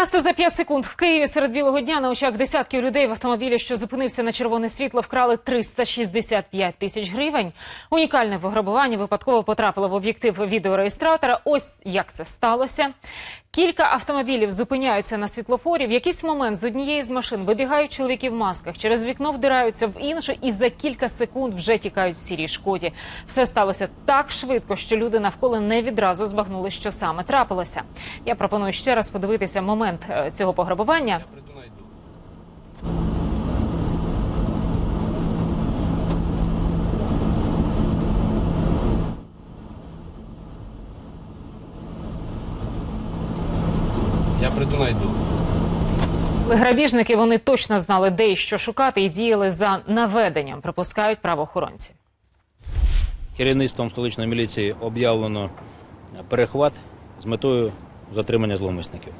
Красти за 5 секунд в Києві серед білого дня на очах десятків людей в автомобілі, що зупинився на червоне світло, вкрали 365 тисяч гривень. Унікальне пограбування випадково потрапило в об'єктив відеореєстратора. Ось як це сталося. Кілька автомобілів зупиняються на світлофорі. В якийсь момент з однієї з машин вибігають чоловіки в масках, через вікно вдираються в інше і за кілька секунд вже тікають в сірій шкоді. Все сталося так швидко, що люди навколо не відразу збагнули, що саме трапилося. Я пропоную ще раз подивитися момент е, цього пограбування. Я приду найду. Грабіжники вони точно знали, де і що шукати, і діяли за наведенням. Припускають правоохоронці. Керівництвом столичної міліції об'явлено перехват з метою затримання зловмисників.